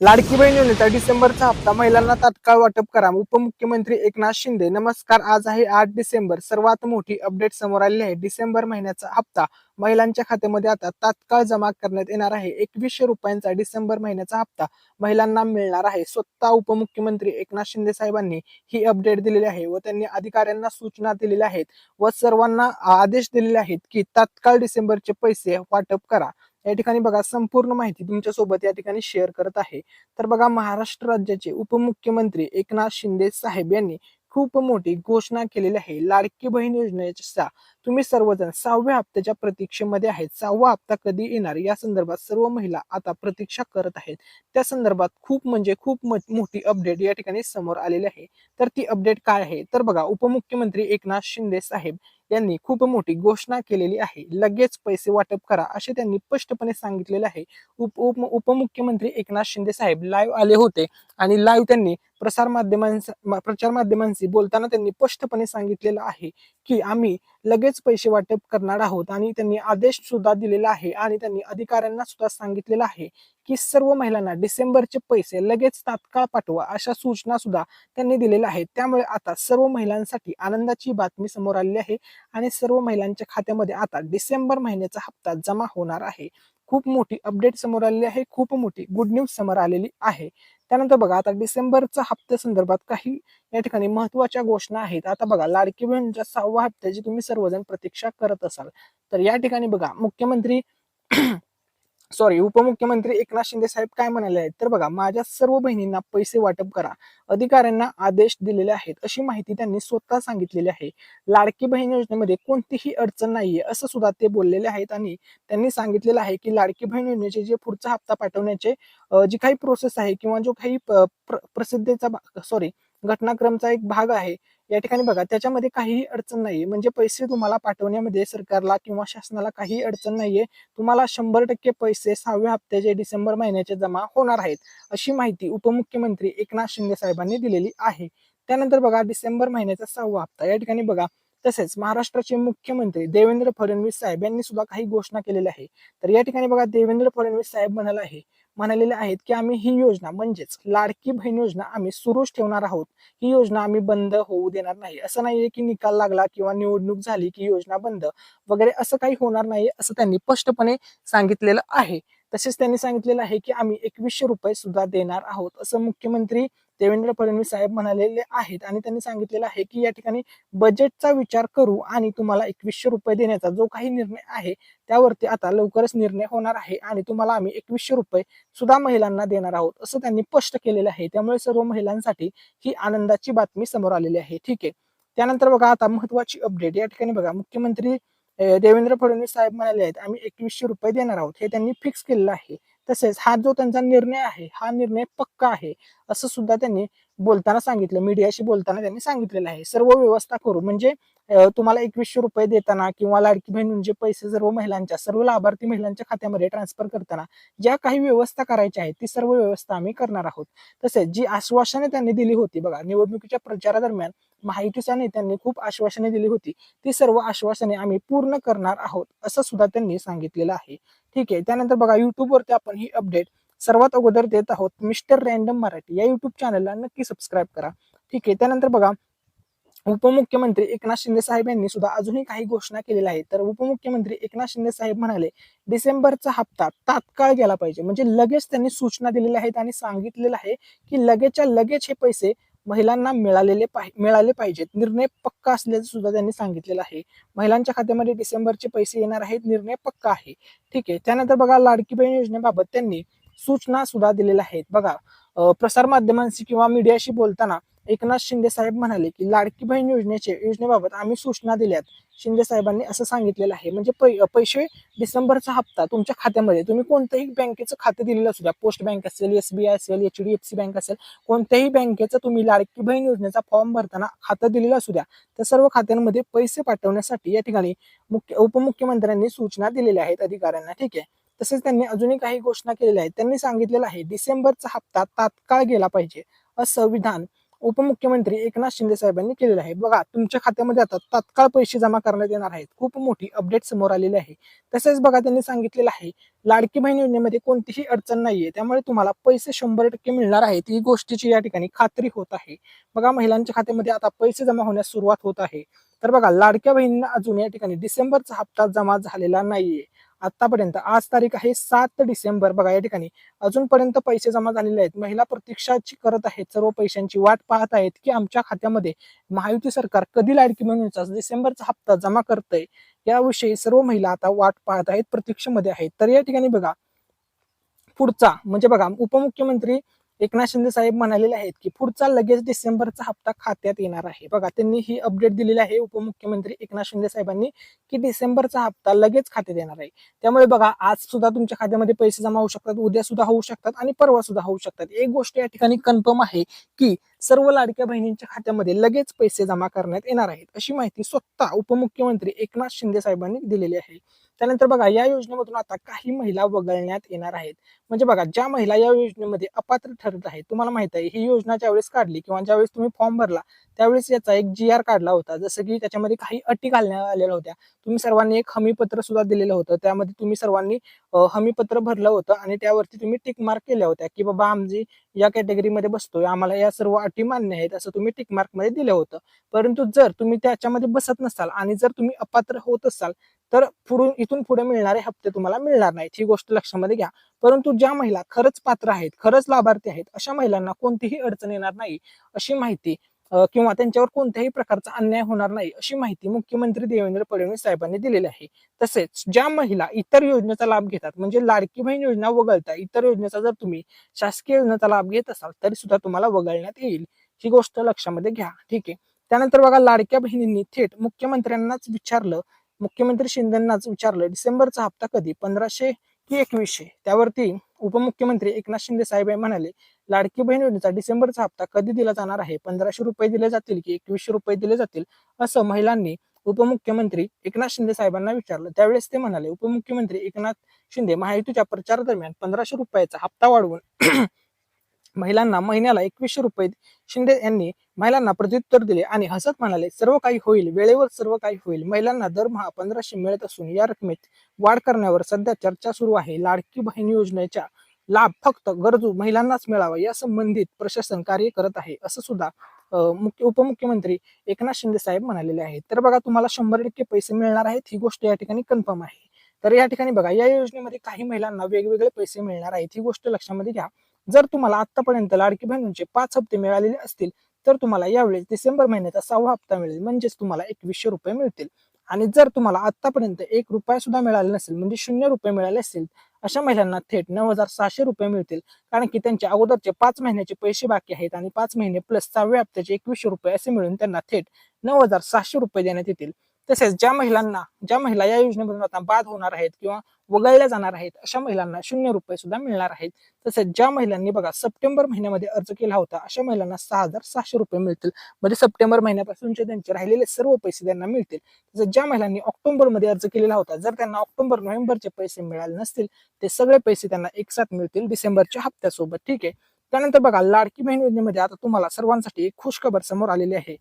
लाडकी बहीण योजनेचा डिसेंबरचा हप्ता. महिलांना तात्काळ वाटप करा. उपमुख्यमंत्री एकनाथ शिंदे नमस्कार. आज आहे आठ डिसेंबर. सर्वात मोठी अपडेट समोर आलेली आहे. डिसेंबर महिन्याचा हप्ता महिलांच्या खात्यामध्ये आता तात्काळ जमा करण्यात येणार आहे. एकवीसशे रुपयांचा डिसेंबर महिन्याचा हप्ता महिलांना मिळणार आहे. स्वतः उपमुख्यमंत्री एकनाथ शिंदे साहेबांनी ही अपडेट दिलेली आहे व त्यांनी अधिकाऱ्यांना सूचना दिलेल्या आहेत व सर्वांना आदेश दिलेले आहेत की तात्काळ डिसेंबरचे पैसे वाटप करा. या ठिकाणी बघा संपूर्ण माहिती तुमच्यासोबत या ठिकाणी शेअर करत आहे. तर बघा महाराष्ट्र राज्याचे उपमुख्यमंत्री एकनाथ शिंदे साहेब यांनी खूप मोठी घोषणा केलेली आहे. लाडकी बहीण योजनेच्या तुम्ही सर्वजण सहाव्या हप्त्याच्या प्रतीक्षेमध्ये आहेत. सहावा हप्ता कधी येणार? या संदर्भात सर्व महिला आता प्रतीक्षा करत आहेत. त्या संदर्भात खूप म्हणजे खूप मोठी अपडेट या ठिकाणी समोर आलेली आहे. तर ती अपडेट काय आहे? तर बघा उपमुख्यमंत्री एकनाथ शिंदे साहेब यांनी खूप मोठी घोषणा केलेली आहे. लगेच पैसे वाटप करा असे त्यांनी स्पष्टपणे सांगितलेले आहे. उप उप उपमुख्यमंत्री एकनाथ शिंदे साहेब लाईव्ह आले होते आणि लाईव्ह त्यांनी प्रसार माध्यमांचा प्रचार माध्यमांशी बोलताना त्यांनी स्पष्टपणे सांगितलेलं आहे की आम्ही लगेच पैसे वाटप करणार आहोत आणि त्यांनी आदेश सुद्धा दिलेला आहे आणि त्यांनी अधिकाऱ्यांना सुद्धा सांगितलेलं आहे की सर्व महिलांना डिसेंबरचे पैसे लगेच तात्काळ पाठवा अशा सूचना सुद्धा त्यांनी दिलेल्या आहेत. त्यामुळे आता सर्व महिलांसाठी आनंदाची बातमी समोर आलेली आहे आणि सर्व महिलांच्या खात्यामध्ये आता डिसेंबर महिन्याचा हप्ता जमा होणार आहे. खूप मोठी अपडेट समोर आलेली आहे. खूप मोठी गुड न्यूज समोर आलेली आहे. त्यानंतर बघा आता डिसेंबरच्या हप्त्या संदर्भात काही या ठिकाणी महत्त्वाच्या घोषणा आहेत. आता बघा लाडकी बहिणीच्या सहाव्या हप्त्याची तुम्ही सर्वजण प्रतीक्षा करत असाल. तर या ठिकाणी बघा मुख्यमंत्री सॉरी उपमुख्यमंत्री एकनाथ शिंदे साहेब काय म्हणाले आहेत? तर बघा माझ्या सर्व बहिणींना पैसे वाटप करा. अधिकाऱ्यांना आदेश दिलेले आहेत. अशी माहिती त्यांनी स्वतः सांगितलेली आहे. लाडकी बहीण योजनेमध्ये कोणतीही अडचण नाहीये असं सुद्धा ते बोललेले आहेत. आणि त्यांनी सांगितलेलं आहे की लाडकी बहीण योजनेचे जे पुढचा हप्ता पाठवण्याचे जी काही प्रोसेस आहे किंवा जो काही प्रसिद्धीचा सॉरी घटनाक्रमचा एक भाग आहे या ठिकाणी बघा त्याच्यामध्ये काहीही अडचण नाहीये. म्हणजे पैसे तुम्हाला पाठवण्यामध्ये सरकारला किंवा शासनाला काही अडचण नाहीये. तुम्हाला शंभर टक्के पैसे सहाव्या हप्त्याचे डिसेंबर महिन्याचे जमा होणार आहेत अशी माहिती उपमुख्यमंत्री एकनाथ शिंदे साहेबांनी दिलेली आहे. त्यानंतर बघा डिसेंबर महिन्याचा सहावा हप्ता. या ठिकाणी बघा तसेच महाराष्ट्राचे मुख्यमंत्री देवेंद्र फडणवीस साहेब यांनी सुद्धा काही घोषणा केलेल्या आहे तर या ठिकाणी बघा देवेंद्र फडणवीस साहेब म्हणाले आहे म्हणालेले आहेत की आम्ही ही योजना म्हणजेच लाडकी बहीण योजना आम्ही सुरूच ठेवणार आहोत. ही योजना आम्ही बंद होऊ देणार नाही. असं नाहीये की निकाल लागला किंवा निवडणूक झाली की योजना बंद वगैरे असं काही होणार नाही असं त्यांनी स्पष्टपणे सांगितलेलं आहे. तसेच त्यांनी सांगितलेलं आहे की आम्ही एकवीसशे रुपये सुद्धा देणार आहोत असं मुख्यमंत्री देवेंद्र फडणवीस साहेब म्हणालेले आहेत आणि त्यांनी सांगितलेलं आहे की या ठिकाणी बजेटचा विचार करू आणि तुम्हाला एकवीसशे रुपये देण्याचा जो काही निर्णय आहे त्यावरती आता लवकरच निर्णय होणार आहे आणि तुम्हाला आम्ही एकवीसशे रुपये सुद्धा महिलांना देणार आहोत असं त्यांनी स्पष्ट केलेलं आहे. त्यामुळे सर्व महिलांसाठी ही आनंदाची बातमी समोर आलेली आहे. ठीक आहे. त्यानंतर बघा आता महत्वाची अपडेट या ठिकाणी बघा मुख्यमंत्री देवेंद्र फडणवीस साहेब म्हणाले आहेत आम्ही एकवीसशे रुपये देणार आहोत. हे त्यांनी फिक्स केलेलं आहे. तसेच हा जो त्यांचा निर्णय आहे हा निर्णय पक्का आहे असं सुद्धा त्यांनी बोलताना सांगितलं मीडियाशी बोलताना त्यांनी सांगितलेलं आहे. सर्व व्यवस्था करू. म्हणजे तुम्हाला एकवीसशे रुपये देताना किंवा लाडकी बहिणींचे म्हणजे पैसे सर्व महिलांच्या सर्व लाभार्थी महिलांच्या खात्यामध्ये ट्रान्सफर करताना ज्या काही व्यवस्था करायच्या आहेत ती सर्व व्यवस्था आम्ही करणार आहोत. तसेच जी आश्वासने त्यांनी दिली होती बघा निवडणुकीच्या प्रचारादरम्यान माहितीच्या नेत्यांनी खूप आश्वासने दिली होती. ती सर्व आश्वासने आम्ही पूर्ण करणार आहोत असं सुद्धा त्यांनी सांगितलेलं आहे. ठीक आहे. त्यानंतर बघा युट्यूबवरती आपण ही अपडेट सर्वात अगोदर देत आहोत मिस्टर रँडम मराठी या युट्यूब चॅनलला नक्की सबस्क्राईब करा. ठीक आहे त्यानंतर बघा उपमुख्यमंत्री एकनाथ शिंदे साहेब यांनी सुद्धा अजूनही काही घोषणा केलेल्या आहेत. तर उपमुख्यमंत्री एकनाथ शिंदे साहेब म्हणाले डिसेंबरचा हप्ता तात्काळ गेला पाहिजे. म्हणजे लगेच त्यांनी सूचना दिलेल्या आहेत आणि सांगितलेलं आहे की लगेचच्या लगेच हे पैसे महिलांना मिळालेले पाहि- मिळाले पाहिजेत. निर्णय पक्का असल्याचं सुद्धा त्यांनी सांगितलेलं आहे. महिलांच्या खात्यामध्ये डिसेंबरचे पैसे येणार आहेत निर्णय पक्का आहे. ठीक आहे त्यानंतर बघा लाडकी बहीण योजनेबाबत त्यांनी सूचना सुद्धा दिलेल्या आहेत. बघा प्रसार माध्यमांशी किंवा मीडियाशी बोलताना एकनाथ शिंदे साहेब म्हणाले की लाडकी बहीण योजनेचे योजनेबाबत आम्ही सूचना दिल्यात शिंदे साहेबांनी असं सांगितलेलं आहे. म्हणजे पै- पैसे डिसेंबरचा हप्ता तुमच्या खात्यामध्ये. तुम्ही कोणत्याही बँकेचं खातं दिलेलं असू द्या. पोस्ट बँक असेल एसबीआय असेल H D F C bank असेल कोणत्याही बँकेचं तुम्ही लाडकी बहीण योजनेचा फॉर्म भरताना खातं दिलेलं असू द्या. त्या सर्व खात्यांमध्ये पैसे पाठवण्यासाठी या ठिकाणी मुख्य उपमुख्यमंत्र्यांनी सूचना दिलेल्या आहेत अधिकाऱ्यांना. ठीक आहे? तसेच त्यांनी अजूनही काही घोषणा केलेल्या आहेत. त्यांनी सांगितलेलं आहे डिसेंबरचा हप्ता तात्काळ गेला पाहिजे असं विधान उपमुख्यमंत्री एकनाथ शिंदे साहेबांनी केलेलं आहे. बघा तुमच्या खात्यामध्ये आता तात्काळ पैसे जमा करण्यात येणार आहेत. खूप मोठी अपडेट समोर आलेली आहे. तसेच बघा त्यांनी सांगितलेलं आहे लाडकी बहीण योजनेमध्ये कोणतीही अडचण नाहीये. त्यामुळे तुम्हाला पैसे शंभर टक्के मिळणार आहेत. ही गोष्टीची या ठिकाणी खात्री होत आहे. बघा महिलांच्या खात्यामध्ये आता पैसे जमा होण्यास सुरुवात होत आहे. तर बघा लाडक्या बहिणींना अजून या ठिकाणी डिसेंबरचा हप्ता जमा झालेला नाहीये. आतापर्यंत. आज तारीख आहे सात डिसेंबर. बघा या ठिकाणी अजूनपर्यंत पैसे जमा झालेले आहेत. महिला प्रतीक्षाची करत आहेत सर्व पैशांची वाट पाहत आहेत की आमच्या खात्यामध्ये महायुती सरकार कधी लाडकी बहिणीचा डिसेंबरचा हप्ता जमा करतंय याविषयी सर्व महिला आता वाट पाहत आहेत प्रतीक्षेमध्ये आहेत. तर या ठिकाणी बघा पुढचा म्हणजे बघा उपमुख्यमंत्री एकनाथ शिंदे साहेब म्हणालेले आहेत की पुढचा लगेच डिसेंबरचा हप्ता खात्यात येणार आहे. बघा त्यांनी ही अपडेट दिलेली आहे उपमुख्यमंत्री एकनाथ शिंदे साहेबांनी की डिसेंबरचा हप्ता लगेच खात्यात येणार आहे. त्यामुळे बघा आज सुद्धा तुमच्या खात्यामध्ये पैसे जमा होऊ शकतात उद्या सुद्धा होऊ शकतात आणि परवा सुद्धा होऊ शकतात. एक गोष्ट या ठिकाणी कन्फर्म आहे की सर्व लाडक्या बहिणींच्या खात्यामध्ये लगेच पैसे जमा करण्यात येणार आहेत अशी माहिती स्वतः उपमुख्यमंत्री एकनाथ शिंदे साहेबांनी दिलेली आहे. त्यानंतर बघा या योजनेमधून आता काही महिला वगळण्यात येणार आहेत. म्हणजे बघा ज्या महिला या योजनेमध्ये अपात्र ठरत आहेत तुम्हाला माहीत आहे ही योजना ज्यावेळेस काढली किंवा ज्यावेळेस तुम्ही फॉर्म भरला त्यावेळेस याचा एक जी आर काढला होता. जसं की त्याच्यामध्ये काही अटी घालण्यात आलेल्या होत्या. तुम्ही सर्वांनी एक हमीपत्र सुद्धा दिलेलं होतं. त्यामध्ये तुम्ही सर्वांनी हमीपत्र भरलं होतं आणि त्यावरती तुम्ही टिक मार्क केल्या होत्या की बाबा आमची या कॅटेगरीमध्ये बसतोय आम्हाला या सर्व अटी मान्य आहेत असं तुम्ही टिक मार्कमध्ये दिलं होतं. परंतु जर तुम्ही त्याच्यामध्ये बसत नसाल आणि जर तुम्ही अपात्र होत असाल तर पुढून इथून पुढे मिळणारे हप्ते तुम्हाला मिळणार नाहीत. ही गोष्ट लक्षामध्ये घ्या. परंतु ज्या महिला खरंच पात्र आहेत खरंच लाभार्थी आहेत अशा महिलांना कोणतीही अडचण येणार नाही अशी माहिती किंवा त्यांच्यावर कोणत्याही प्रकारचा अन्याय होणार नाही अशी माहिती मुख्यमंत्री देवेंद्र फडणवीस साहेबांनी दिलेली आहे. तसेच ज्या महिला इतर योजनेचा लाभ घेतात म्हणजे लाडकी बहीण योजना वगळता इतर योजनेचा जर तुम्ही शासकीय योजनेचा लाभ घेत असाल तरी सुद्धा तुम्हाला वगळण्यात येईल. ही गोष्ट लक्षामध्ये घ्या. ठीक आहे. त्यानंतर बघा लाडक्या बहिणींनी थेट मुख्यमंत्र्यांनाच विचारलं मुख्यमंत्री शिंदेनाच विचारलं डिसेंबरचा हप्ता कधी? पंधराशे की एकवीसशे? त्यावरती उपमुख्यमंत्री एकनाथ शिंदे साहेब म्हणाले लाडकी बहीण योजनेचा डिसेंबरचा हप्ता कधी दिला जाणार आहे? पंधराशे रुपये दिले जातील की एकवीसशे रुपये दिले जातील? असं महिलांनी उपमुख्यमंत्री एकनाथ शिंदे साहेबांना विचारलं. त्यावेळेस ते म्हणाले उपमुख्यमंत्री एकनाथ शिंदे महायुतीच्या प्रचारादरम्यान पंधराशे रुपयाचा हप्ता वाढवून महिलांना महिन्याला एकवीसशे रुपये शिंदे यांनी महिलांना प्रत्युत्तर दिले आणि हसत म्हणाले सर्व काही होईल वेळेवर सर्व काही होईल. महिलांना दरमहा पंधराशे मिळत असून या रकमेत वाढ करण्यावर सध्या चर्चा सुरू आहे. लाडकी बहीण योजनेच्या लाभ फक्त गरजू महिलांनाच मिळावा या संबंधित प्रशासन कार्य करत आहे असं सुद्धा मुख्य उपमुख्यमंत्री एकनाथ शिंदे साहेब म्हणालेले आहेत. तर बघा तुम्हाला शंभर टक्के पैसे मिळणार आहेत ही गोष्ट या ठिकाणी कन्फर्म आहे. तर या ठिकाणी बघा या योजनेमध्ये काही महिलांना वेगवेगळे पैसे मिळणार आहेत ही गोष्ट लक्षामध्ये घ्या. जर तुम्हाला आतापर्यंत लाडकी बहिणींचे पाच हप्ते मिळालेले असतील तर तुम्हाला यावेळेस डिसेंबर महिन्याचा सहावा हप्ता मिळेल. म्हणजेच तुम्हाला एकवीसशे रुपये मिळतील. आणि जर तुम्हाला आतापर्यंत एक रुपया सुद्धा मिळाला नसेल म्हणजे शून्य रुपये मिळाले असतील अशा महिलांना थेट नऊ हजार सहाशे रुपये मिळतील. कारण की त्यांच्या अगोदरचे पाच महिन्याचे पैसे बाकी आहेत आणि पाच महिने प्लस सहाव्या हप्त्याचे एकवीसशे रुपये असे मिळून त्यांना थेट नऊ हजार सहाशे रुपये देण्यात येतील. तसेच ज्या महिलांना ज्या महिला या योजनेमधून आता बाद होणार आहेत किंवा वगळल्या जाणार आहेत अशा महिलांना शून्य रुपये सुद्धा मिळणार आहेत. तसेच ज्या महिलांनी बघा सप्टेंबर महिन्यामध्ये अर्ज केला होता अशा महिलांना सहा हजार सहाशे रुपये मिळतील. म्हणजे सप्टेंबर महिन्यापासूनचे त्यांचे राहिलेले सर्व पैसे त्यांना मिळतील. तसेच ज्या महिलांनी ऑक्टोबरमध्ये अर्ज केलेला होता जर त्यांना ऑक्टोबर नोव्हेंबरचे पैसे मिळाले नसतील ते सगळे पैसे त्यांना एकसाथ मिळतील डिसेंबरच्या हप्त्यासोबत. ठीक आहे? त्यानंतर बघा लाडकी बहीण योजनेमध्ये आता तुम्हाला सर्वांसाठी एक खुशखबर समोर आलेली आहे.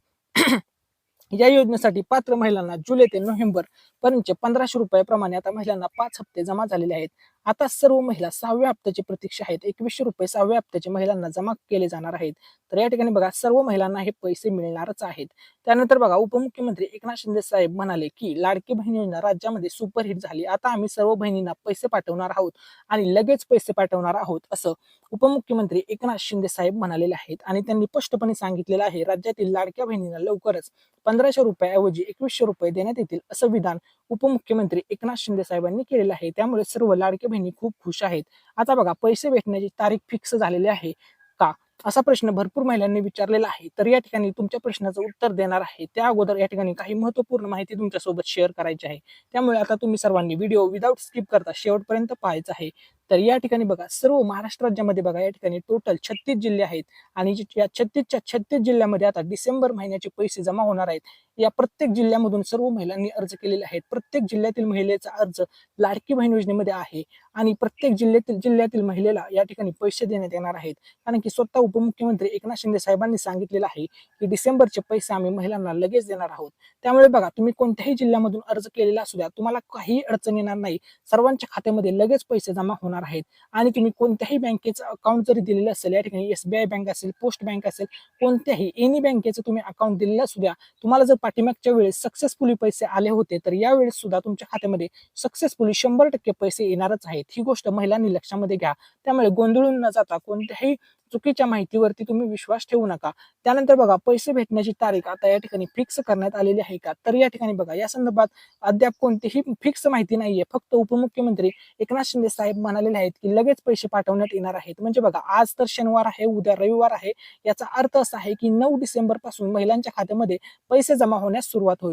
या योजनेसाठी पात्र महिलांना जुलै ते नोव्हेंबर पर्यंतचे पंधराशे रुपयाप्रमाणे आता महिलांना पाच हप्ते जमा झालेले आहेत. आता सर्व महिला सहाव्या हप्त्याची प्रतीक्षा आहेत. एकवीसशे रुपये सहाव्या हप्त्याचे महिलांना जमा केले जाणार आहेत. तर या ठिकाणी बघा सर्व महिलांना हे पैसे मिळणारच आहेत. त्यानंतर बघा उपमुख्यमंत्री एकनाथ शिंदे साहेब म्हणाले की लाडकी बहीण योजना राज्यामध्ये सुपरहिट झाली. आता आम्ही सर्व बहिणींना पैसे पाठवणार आहोत आणि लगेच पैसे पाठवणार आहोत असं उपमुख्यमंत्री एकनाथ शिंदे साहेब म्हणालेले आहेत. आणि त्यांनी स्पष्टपणे सांगितलेलं आहे राज्यातील लाडक्या बहिणींना लवकरच पंधराशे रुपयाऐवजी एकवीसशे रुपये देण्यात येतील असं विधान उपमुख्यमंत्री एकनाथ शिंदे साहेबांनी केलेलं आहे. त्यामुळे सर्व लाडक्या बहिणी खूप खुश आहेत. आता बघा पैसे भेटण्याची तारीख फिक्स झालेली आहे का? असा प्रश्न भरपूर महिलांनी विचारलेला आहे. तर या ठिकाणी तुमच्या प्रश्नाचं उत्तर देणार आहे. त्या अगोदर या ठिकाणी काही महत्त्वपूर्ण माहिती तुमच्यासोबत शेअर करायची आहे. त्यामुळे आता तुम्ही सर्वांनी व्हिडिओ विदाऊट स्किप करता शेवटपर्यंत पाहायचा आहे. तर या ठिकाणी बघा सर्व महाराष्ट्र राज्यामध्ये बघा या ठिकाणी टोटल छत्तीस जिल्हे आहेत. आणि या छत्तीसच्या छत्तीस जिल्ह्यामध्ये आता डिसेंबर महिन्याचे पैसे जमा होणार आहेत. या प्रत्येक जिल्ह्यामधून सर्व महिलांनी अर्ज केलेले आहेत. प्रत्येक जिल्ह्यातील महिलेचा अर्ज लाडकी बहीण योजनेमध्ये आहे. आणि प्रत्येक जिल्ह्यातील जिल्ह्यातील महिलेला या ठिकाणी पैसे देण्यात येणार आहेत. कारण की स्वतः उपमुख्यमंत्री एकनाथ शिंदे साहेबांनी सांगितलेलं आहे की डिसेंबरचे पैसे आम्ही महिलांना लगेच देणार आहोत. त्यामुळे बघा तुम्ही कोणत्याही जिल्ह्यामधून अर्ज केलेला असू द्या तुम्हाला काही अडचण येणार नाही. सर्वांच्या खात्यामध्ये लगेच पैसे जमा होणार होणार आहेत. आणि तुम्ही कोणत्याही बँकेचं अकाउंट जरी दिलेलं असेल या ठिकाणी एसबीआय बँक असेल पोस्ट बँक असेल कोणत्याही एनी बँकेचं तुम्ही अकाउंट दिलेलं असू द्या तुम्हाला जर पाठीमागच्या वेळेस सक्सेसफुली पैसे आले होते तर यावेळेस सुद्धा तुमच्या खात्यामध्ये सक्सेसफुली शंभर टक्के पैसे येणारच आहेत. ही गोष्ट महिलांनी लक्षामध्ये घ्या. त्यामुळे गोंधळून न जाता कोणत्याही चुकीच्या माहितीवरती तुम्ही विश्वास ठेवू नका. त्यानंतर बघा पैसे भेटण्याची तारीख आता या ठिकाणी फिक्स करण्यात आलेली आहे का? तर या ठिकाणी बघा या संदर्भात अद्याप कोणतीही फिक्स माहिती नाहीये. फक्त उपमुख्यमंत्री एकनाथ शिंदे साहेब म्हणालेले आहेत की लगेच पैसे पाठवण्यात येणार आहेत. म्हणजे बघा आज तर शनिवार आहे उद्या रविवार आहे. याचा अर्थ असा आहे की नऊ डिसेंबरपासून महिलांच्या खात्यामध्ये पैसे जमा होण्यास सुरुवात होईल.